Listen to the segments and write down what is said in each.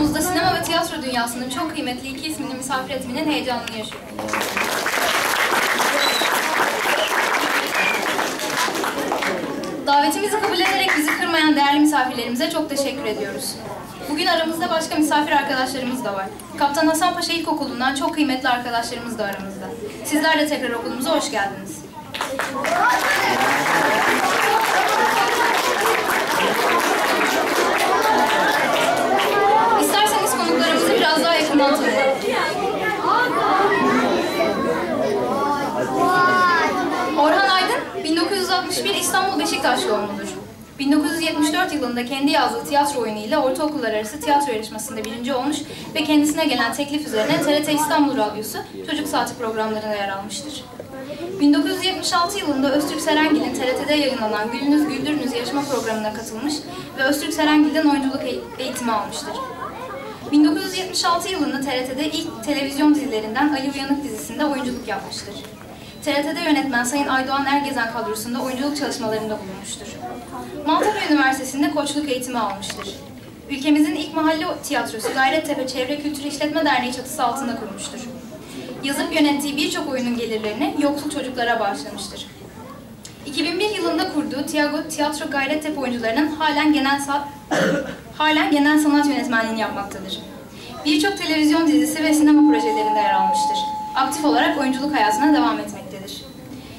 Okulumuzda sinema ve tiyatro dünyasının çok kıymetli iki ismini misafir etmenin heyecanını yaşıyoruz. Davetimizi kabul ederek bizi kırmayan değerli misafirlerimize çok teşekkür ediyoruz. Bugün aramızda başka misafir arkadaşlarımız da var. Kaptan Hasan Paşa İlkokulu'ndan çok kıymetli arkadaşlarımız da aramızda. Sizler de tekrar okulumuza hoş geldiniz. Orhan Aydın, 1961 İstanbul Beşiktaş doğumludur. 1974 yılında kendi yazdığı tiyatro oyunu ile ortaokullar arası tiyatro yarışmasında birinci olmuş ve kendisine gelen teklif üzerine TRT İstanbul Radyosu Çocuk Saati programlarına yer almıştır. 1976 yılında Öztürk Serengil'in TRT'de yayınlanan Gülünüz Güldürünüz yarışma programına katılmış ve Öztürk Serengil'den oyunculuk eğitimi almıştır. 1976 yılında TRT'de ilk televizyon dizilerinden Ali Uyanık dizisinde oyunculuk yapmıştır. TRT'de yönetmen Sayın Aydoğan Ergezen kadrosunda oyunculuk çalışmalarında bulunmuştur. Maltepe Üniversitesi'nde koçluk eğitimi almıştır. Ülkemizin ilk mahalle tiyatrosu Gayrettepe Çevre Kültür İşletme Derneği çatısı altında kurmuştur. Yazıp yönettiği birçok oyunun gelirlerini yoksul çocuklara bağışlamıştır. 2001 yılında kurduğu Tiago Tiyatro Gayrettepe oyuncularının halen genel halen genel sanat yönetmenliğini yapmaktadır. Birçok televizyon dizisi ve sinema projelerinde yer almıştır. Aktif olarak oyunculuk hayatına devam etmektedir.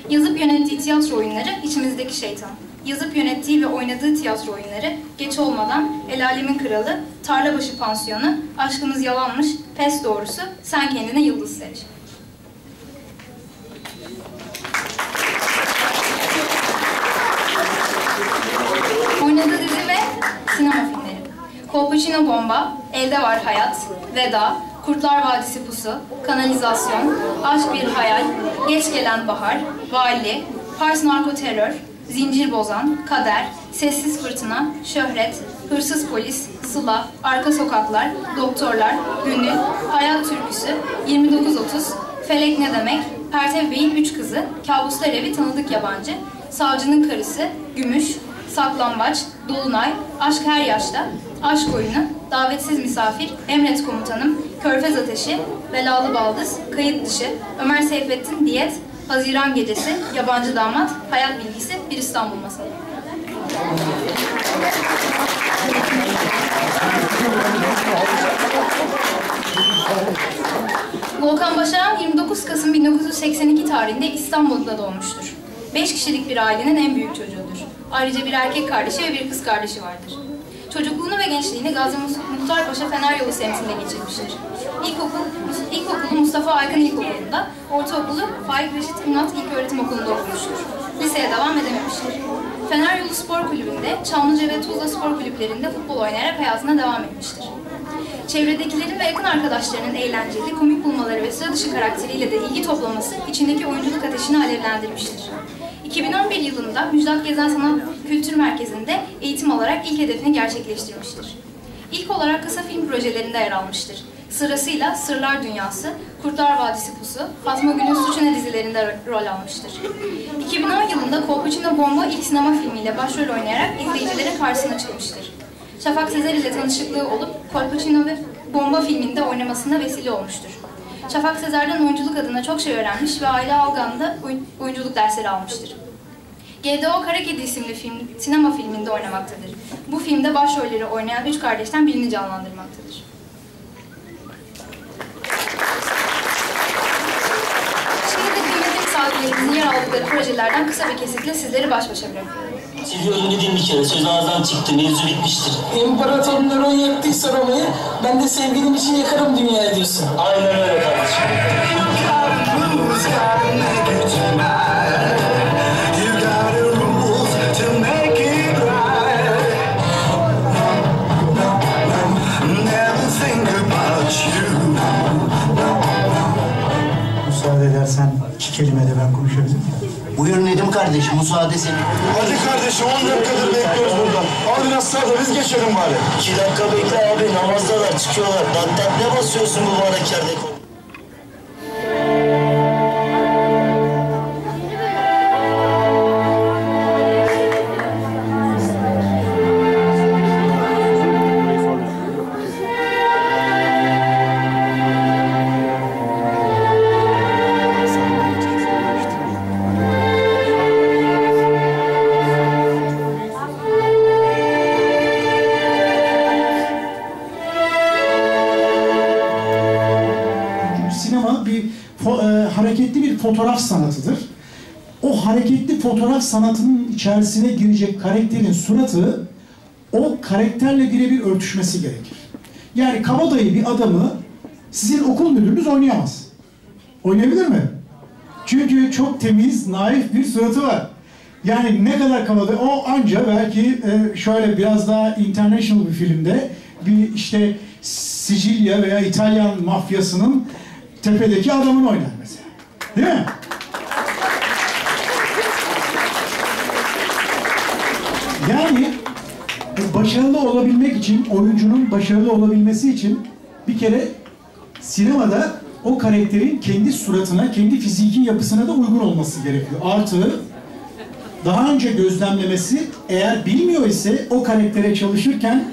Yazıp yönettiği tiyatro oyunları İçimizdeki Şeytan. Yazıp yönettiği ve oynadığı tiyatro oyunları Geç Olmadan, El Alemin Kralı, Tarlabaşı Pansiyonu, Aşkımız Yalanmış, Pes Doğrusu, Sen Kendine Yıldız Seç. Oynadığı dizi ve sinema filmleri. Kolpaçino Bomba, Elde Var Hayat, Veda, Kurtlar Vadisi Pusu, Kanalizasyon, Aşk Bir Hayal, Geç Gelen Bahar, Vali, Pars Narko Terör, Zincir Bozan, Kader, Sessiz Fırtına, Şöhret, Hırsız Polis, Sıla, Arka Sokaklar, Doktorlar, Gönül, Hayat Türküsü, 2930, Felek Ne Demek, Pertev Bey'in Üç Kızı, Kabuslar Evi Tanıdık Yabancı, Savcının Karısı, Gümüş, Saklambaç, Dolunay, Aşk Her Yaşta, Aşk Oyunu, Davetsiz Misafir, Emret Komutanım, Körfez Ateşi, Belalı Baldız, Kayıt Dışı, Ömer Seyfettin Diyet, Haziran Gecesi, Yabancı Damat, Hayat Bilgisi, Bir İstanbul Masalı. Volkan Başaran 29 Kasım 1982 tarihinde İstanbul'da doğmuştur. 5 kişilik bir ailenin en büyük çocuğudur. Ayrıca bir erkek kardeşi ve bir kız kardeşi vardır. Çocukluğunu ve gençliğini Gazi Muhtar Paşa Fener Yolu semtinde geçirmiştir. İlkokul, ilkokulu Mustafa Aykın İlkokulu'nda, ortaokulu Faik Reşit İmlat İlköğretim Okulu'nda okumuştur. Liseye devam edememiştir. Fener Yolu Spor Kulübü'nde, Çamlıca ve Tuzla Spor Kulüplerinde futbol oynayarak hayatına devam etmiştir. Çevredekilerin ve yakın arkadaşlarının eğlenceli, komik bulmaları ve sıra dışı karakteriyle de ilgi toplaması içindeki oyunculuk ateşini alevlendirmiştir. 2011 yılında Müjdat Gezen Sanat Kültür Merkezi'nde eğitim alarak ilk hedefini gerçekleştirmiştir. İlk olarak kısa film projelerinde yer almıştır. Sırasıyla Sırlar Dünyası, Kurtlar Vadisi Pusu, Fatma Gül'ün Suçuna dizilerinde rol almıştır. 2010 yılında Kolpaçino Bomba ilk sinema filmiyle başrol oynayarak izleyicilerin karşısına çıkmıştır. Şafak Sezer ile tanışıklığı olup Kolpaçino ve Bomba filminde oynamasına vesile olmuştur. Şafak Sezer'den oyunculuk adına çok şey öğrenmiş ve Aile Algan'da oyunculuk dersleri almıştır. GDO Karakedi isimli film, sinema filminde oynamaktadır. Bu filmde başrolleri oynayan üç kardeşten birini canlandırmaktadır. Şimdi de kıymetli misafirlerimizin yer aldıkları projelerden kısa bir kesitle sizleri baş başa bırakıyorum. Siliyorum dedim bir kere. Söz ağızdan çıktı. Mevzu bitmiştir. İmparatorların yaktıysa Roma'yı, ben de sevgilim için yakarım dünyayı diyorsun. Aynen öyle kardeşim. Kardeşim, müsaade senin. Hadi kardeşim 10 dakikadır bekliyoruz burada. Al biraz sağ da biz geçelim bari. İki dakika bekle abi. Namazdalar çıkıyorlar. Dat ne basıyorsun bu mübarek yerde? Fotoğraf sanatıdır. O hareketli fotoğraf sanatının içerisine girecek karakterin suratı o karakterle birebir örtüşmesi gerekir. Yani kabadayı bir adamı sizin okul müdürünüz oynayamaz. Oynayabilir mi? Çünkü çok temiz, naif bir suratı var. Yani ne kadar kabadayı, o anca belki e, şöyle biraz daha international bir filmde bir işte Sicilya veya İtalyan mafyasının tepedeki adamını oynar mesela. Değil mi? Yani e, başarılı olabilmek için, oyuncunun başarılı olabilmesi için bir kere sinemada o karakterin kendi suratına, kendi fiziki yapısına da uygun olması gerekiyor. Artı daha önce gözlemlemesi eğer bilmiyor ise o karaktere çalışırken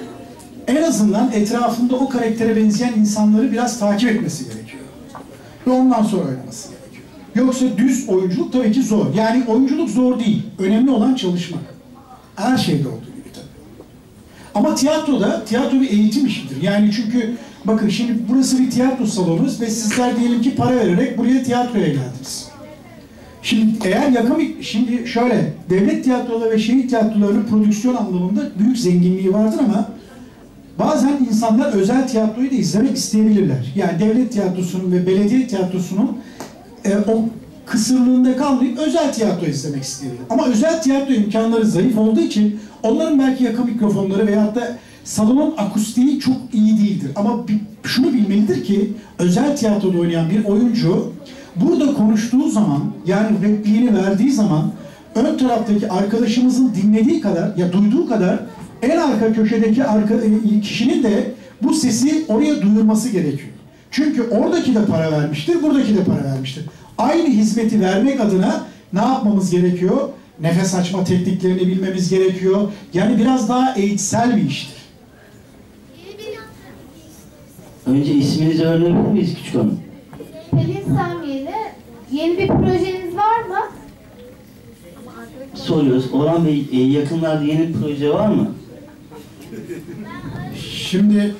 en azından etrafında o karaktere benzeyen insanları biraz takip etmesi gerekiyor. Ve ondan sonra oynaması gerekiyor. Yoksa düz oyunculuk tabii ki zor. Yani oyunculuk zor değil. Önemli olan çalışmak. Her şeyde olduğu gibi tabii. Ama tiyatroda, tiyatro bir eğitim işidir. Yani çünkü bakın şimdi burası bir tiyatro salonu ve sizler diyelim ki para vererek buraya tiyatroya geldiniz. Şimdi eğer yakın şimdi şöyle, devlet tiyatroları ve şehir tiyatrolarının prodüksiyon anlamında büyük zenginliği vardır ama bazen insanlar özel tiyatroyu da izlemek isteyebilirler. Yani devlet tiyatrosunun ve belediye tiyatrosunun e, o kısırlığında kalmayıp özel tiyatro izlemek isteyebilir. Ama özel tiyatro imkanları zayıf olduğu için onların belki yakın mikrofonları veyahut da salonun akustiği çok iyi değildir. Ama şunu bilmelidir ki özel tiyatroda oynayan bir oyuncu burada konuştuğu zaman yani repliğini verdiği zaman ön taraftaki arkadaşımızın dinlediği kadar ya duyduğu kadar en arka köşedeki arka, e, kişinin de bu sesi oraya duyurması gerekiyor. Çünkü oradaki de para vermiştir, buradaki de para vermiştir. Aynı hizmeti vermek adına ne yapmamız gerekiyor? Nefes açma tekniklerini bilmemiz gerekiyor. Yani biraz daha eğitsel bir iştir. Önce isminizi öğrenebilir miyiz küçük hanım? Pelin Samyeli. Yeni bir projeniz var mı? Soruyoruz. Orhan Bey e, yakınlarda yeni bir proje var mı? Şimdi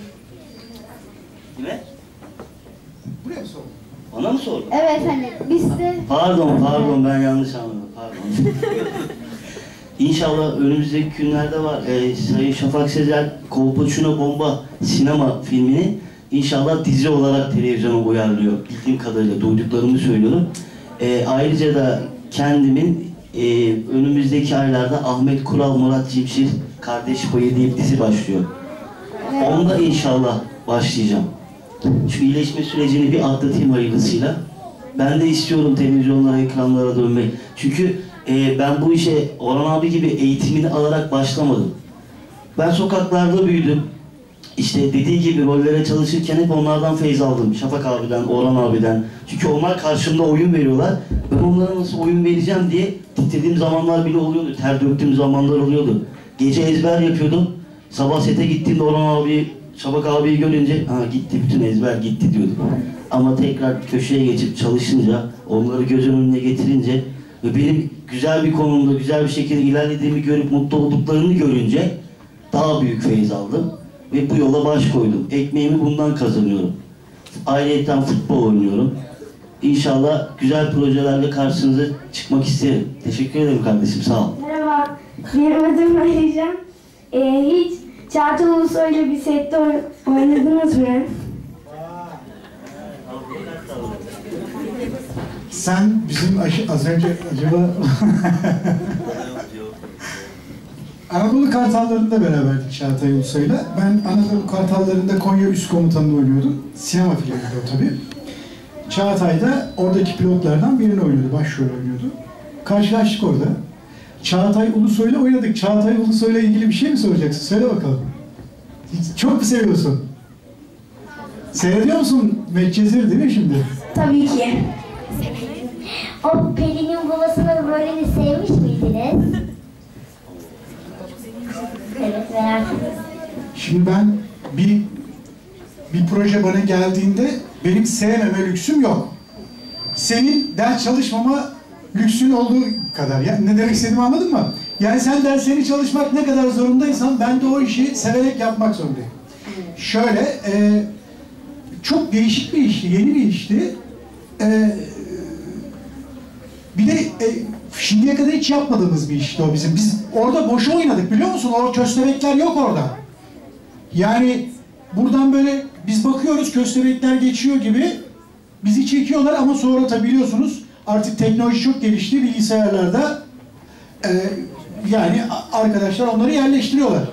Kime? buraya sor. Bana mı sordun? Evet hani biz de Pardon, pardon ben yanlış anladım. Pardon. İnşallah önümüzdeki günlerde var. Ee, Sayın Şafak Sezer Kolpaçino Bomba sinema filmini inşallah dizi olarak televizyona uyarlıyor. Bildiğim kadarıyla duyduklarımı söylüyorum. Ee, ayrıca da kendimin e, önümüzdeki aylarda Ahmet Kural Murat Cimşir Kardeş Payı diye bir dizi başlıyor. Onda inşallah başlayacağım. Şu iyileşme sürecini bir atlatayım hayırlısıyla. Ben de istiyorum televizyonlara, ekranlara dönmek. Çünkü e, ben bu işe Orhan abi gibi eğitimini alarak başlamadım. Ben sokaklarda büyüdüm. İşte dediği gibi rollere çalışırken hep onlardan feyz aldım. Şafak abiden, Orhan abiden. Çünkü onlar karşımda oyun veriyorlar. Ben onlara nasıl oyun vereceğim diye titrediğim zamanlar bile oluyordu. Ter döktüğüm zamanlar oluyordu. Gece ezber yapıyordum. Sabah sete gittiğimde Orhan abi, Şafak abiyi görünce ha gitti bütün ezber gitti diyordum. Ama tekrar köşeye geçip çalışınca, onları gözün önüne getirince ve benim güzel bir konumda, güzel bir şekilde ilerlediğimi görüp mutlu olduklarını görünce daha büyük feyiz aldım ve bu yola baş koydum. Ekmeğimi bundan kazanıyorum. Ayrıyeten futbol oynuyorum. İnşallah güzel projelerle karşınıza çıkmak isterim. Teşekkür ederim kardeşim, sağ ol. Benim adım Alican. Ee, hiç Çağatay Ulusoy'la bir sette oy- oynadınız mı? Sen bizim az önce acaba Anadolu Kartalları'nda beraberdik Çağatay Ulusoy'la. Ben Anadolu Kartalları'nda Konya Üst Komutanı'nı oynuyordum. Sinema filmiydi o tabii. Çağatay da oradaki pilotlardan birini oynuyordu, başrol oynuyordu. Karşılaştık orada. Çağatay Ulusoy'la oynadık. Çağatay Ulusoy'la ilgili bir şey mi soracaksın? Söyle bakalım. Çok mu seviyorsun? Seyrediyor musun Medcezir değil mi şimdi? Tabii ki. O Pelin'in babasının rolünü sevmiş miydiniz? Evet merak ediyorum. Şimdi ben bir bir proje bana geldiğinde benim sevmeme lüksüm yok. Senin ders çalışmama lüksün olduğu kadar. Ya, ne demek istediğimi anladın mı? Yani sen derslerini çalışmak ne kadar zorundaysan ben de o işi severek yapmak zorundayım. Şöyle, e, çok değişik bir işti, yeni bir işti. E, Bir de e, şimdiye kadar hiç yapmadığımız bir işti o bizim. Biz orada boşa oynadık biliyor musun? O köstebekler yok orada. Yani buradan böyle biz bakıyoruz köstebekler geçiyor gibi bizi çekiyorlar ama sonra tabi biliyorsunuz artık teknoloji çok gelişti bilgisayarlarda e, yani arkadaşlar onları yerleştiriyorlar.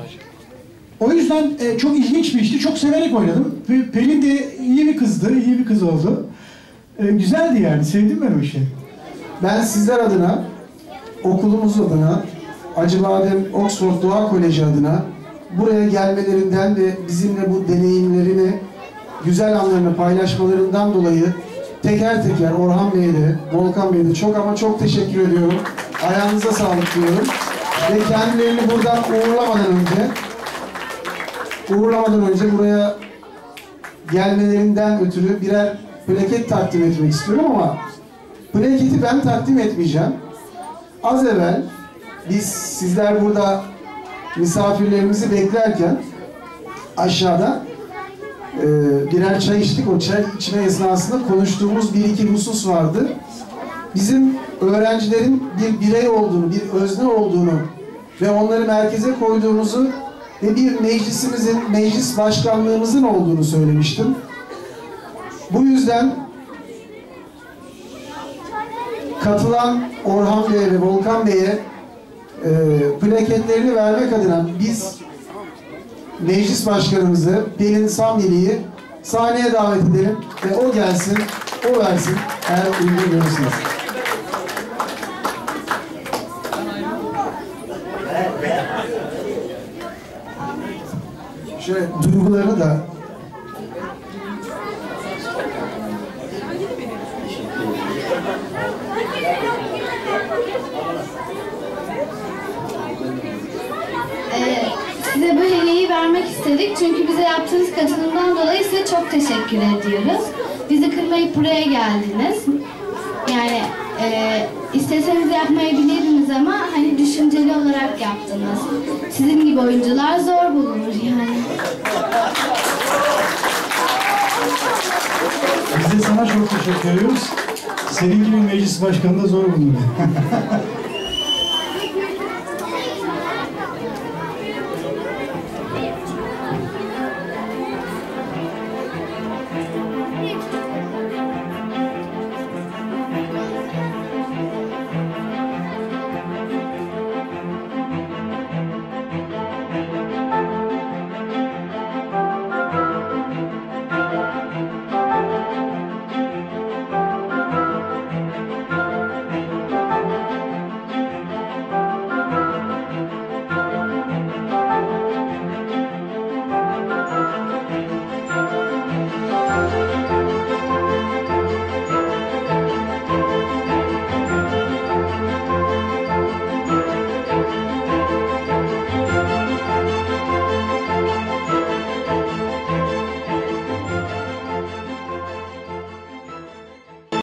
O yüzden e, çok ilginç bir işti. Çok severek oynadım. Pelin de iyi bir kızdı, iyi bir kız oldu. E, güzeldi yani. Sevdim ben o işi. Ben sizler adına, okulumuz adına, Acıbadem Oxford Doğa Koleji adına buraya gelmelerinden ve bizimle bu deneyimlerini, güzel anlarını paylaşmalarından dolayı teker teker Orhan Bey'e de, Volkan Bey'e de çok ama çok teşekkür ediyorum. Ayağınıza sağlık diyorum. Ve kendilerini buradan uğurlamadan önce uğurlamadan önce buraya gelmelerinden ötürü birer plaket takdim etmek istiyorum ama plaketi ben takdim etmeyeceğim. Az evvel biz sizler burada misafirlerimizi beklerken aşağıda e, birer çay içtik. O çay içme esnasında konuştuğumuz bir iki husus vardı. Bizim öğrencilerin bir birey olduğunu, bir özne olduğunu ve onları merkeze koyduğumuzu ve bir meclisimizin, meclis başkanlığımızın olduğunu söylemiştim. Bu yüzden katılan Orhan Bey'e ve Volkan Bey'e e, plaketlerini vermek adına biz meclis başkanımızı Pelin Samyeli'yi sahneye davet edelim ve o gelsin, o versin eğer uygun görürsünüz. Şöyle duygularını da Ee, size bu hediyeyi vermek istedik çünkü bize yaptığınız katılımdan dolayı size çok teşekkür ediyoruz. Bizi kırmayıp buraya geldiniz. Yani e, isteseniz yapmayabilirdiniz ama hani düşünceli olarak yaptınız. Sizin gibi oyuncular zor bulunur yani. Biz de sana çok teşekkür ediyoruz. Senin gibi meclis başkanı da zor bulunuyor.